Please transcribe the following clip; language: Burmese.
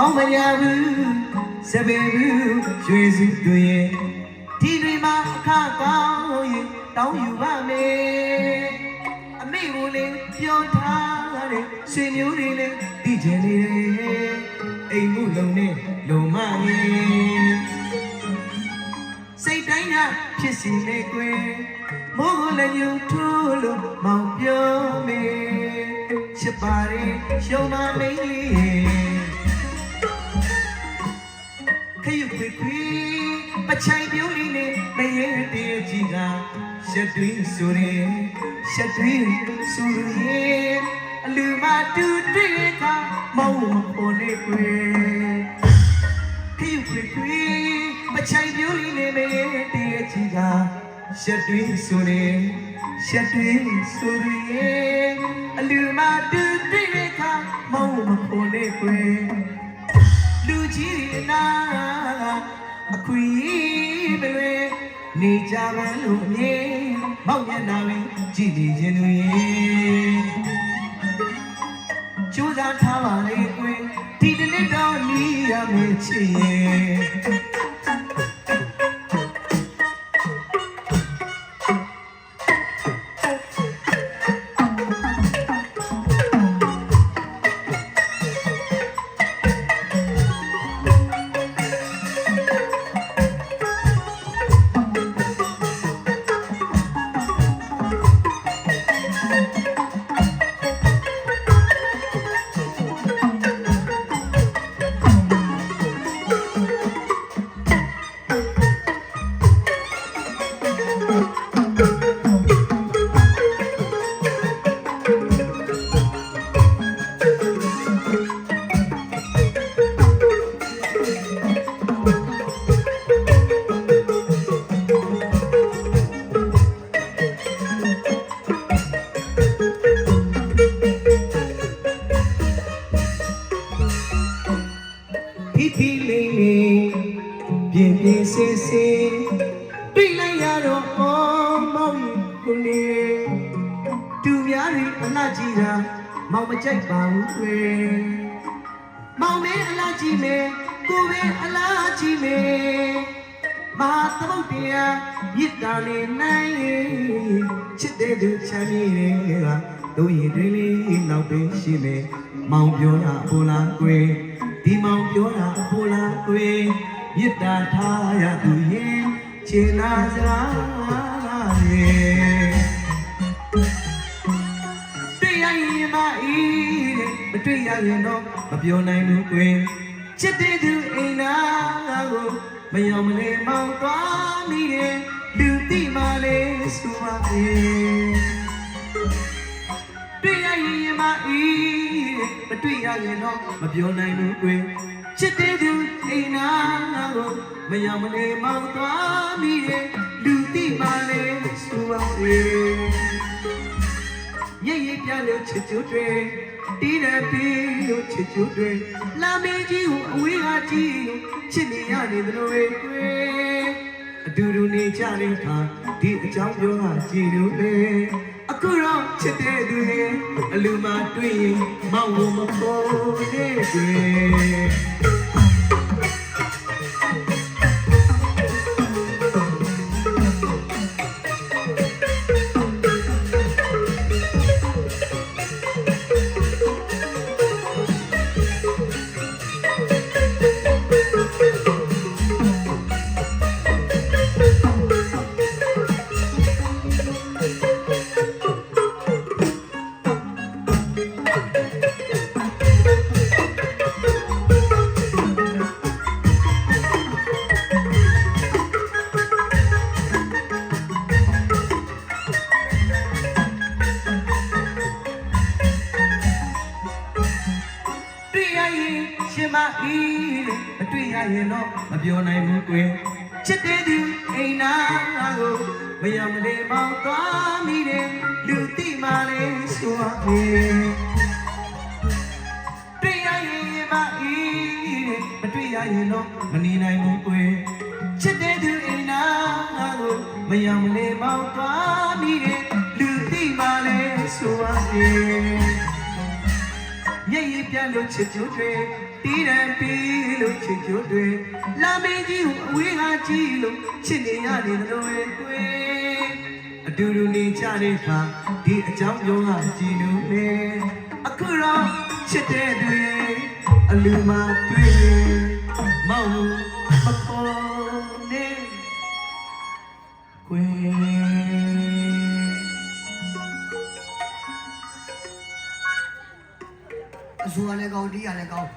မောင်းမရဘူးစပယ်ဘူးရွှေစုသူရဲ့ဒီတွေမှာအခကောင်းရင်တောင်းယူပါမယ်အမေကိုလည်းပြောထားတယ်ဆွေမျိုးတွေလည်းသိကြနေတယ်အိမ်မှုလုံးနဲ့လုံမရင်စိတ်တိုင်းကဖြစ်စီနေကွယ်မိုးကိုလည်းညှို့ထိုးလို့မောင်ပြောမယ်ချစ်ပါရဲ့ရှုံးမမိတ်လေး ချိုင်ပြိုးလေးနဲ့မရဲတည်းကြီးကရှက်တွင်းဆိုရင်ရှက်တွင်းဆိုရင်အလူမတူတွေ့ခါမောင်းမပေါ်နေကွယ်ခရုခွေခွေပချိုင်ပြိုးလေးနဲ့မရဲတည်းကြီးကရှက်တွင်းဆိုရင်ရှက်တွင်းဆိုရင်အလူမတူတွေ့ခါမောင်းမပေါ်နေကွယ်လူကြီးတွေနာအခွေမလွယ် နေကြပါလို့အမြင်မောက်မျက်နှာပဲကြည့်နေခြင်းတွေကြိုးစားထားပါလေကွယ်ဒီတစ်နေ့တော့နီးရမယ်ချစ်ရဲ့ လှကြီးတာမောင်မကြိုက်ပါဘူးကွယ်မောင်မင်းအလှကြီးမယ်ကိုပဲအလှကြီးမယ်မဟာသမုဒ္ဒရာမြစ်တာနေနိုင်ချစ်တဲ့သူချမ်းမြေတွေကတို့ရည်တွေလေးနောက်ပင်ရှိမယ်မောင်ပြောတာဘိုလားကွယ်ဒီမောင်ပြောတာဘိုလားကွယ်မေတ္တာထားရသူရင်ခြေနာစရာရေ မတွေ့ရရင်တော့မပြောနိုင်ဘူးကွယ်ချစ်တဲ့သူအိမ်နာကိုမယောင်မလေးမောင်သွားမိတယ်လူတိမလေးဆိုပါလေတွေ့ရရင်မအေးတဲ့မတွေ့ရရင်တော့မပြောနိုင်ဘူးကွယ်ချစ်တဲ့သူအိမ်နာကိုမယောင်မလေးမောင်သွားမိတယ်လူတိမလေးဆိုပါလေ ညစ်ရပြလို့ချစ်ကျူတွေတီးတယ်ပြီးလို့ချစ်ကျူတွေလာမေးကြီးကိုအဝေးကကြည့်လို့ချစ်နေရနေသလိုပဲကွယ်အတူတူနေကြတဲ့အခါဒီအကြောင်းပြောတာကြည့်လို့လေအခုတော့ချစ်တဲ့သူရဲ့အလူမတွေ့ရင်မောင်လို့မပေါ်နဲ့ကွယ်တွေ့ ရင်ရှင်မအေးတဲ့မတွေ့ရရင်တော့မပြောနိုင်ဘူးကွယ်ချစ်တဲ့သူအိမ်နာကိုမယမလေးမောင်သွားမိတယ်လူတိမလေးဆိုပါလေတွေ့ရရင်မအေးတဲ့မတွေ့ရရင်တော့မနေနိုင်ဘူးကွယ်ချစ်တဲ့သူအိမ်နာကိုမယမလေးမောင်သွားမိတယ်လူတိမလေးဆိုပါလေ မျက်ရည်ပြန်လို့ချစ်ကြွတွေတီးရန်ပြီးလို့ချစ်ကြွတွေလာမင်းကြီးကိုအဝေးကကြည့်လို့ချစ်နေရနေသလိုပဲကွယ်အတူတူနေကြတဲ့အခါဒီအကြောင်းပြောကကြည်လို့လေအခုတော့ချစ်တဲ့တွေအလူမတွေ့မောင်မပေါ်နဲ့ ဆူကလည်းကောင်းတီးရလည်းကောင်း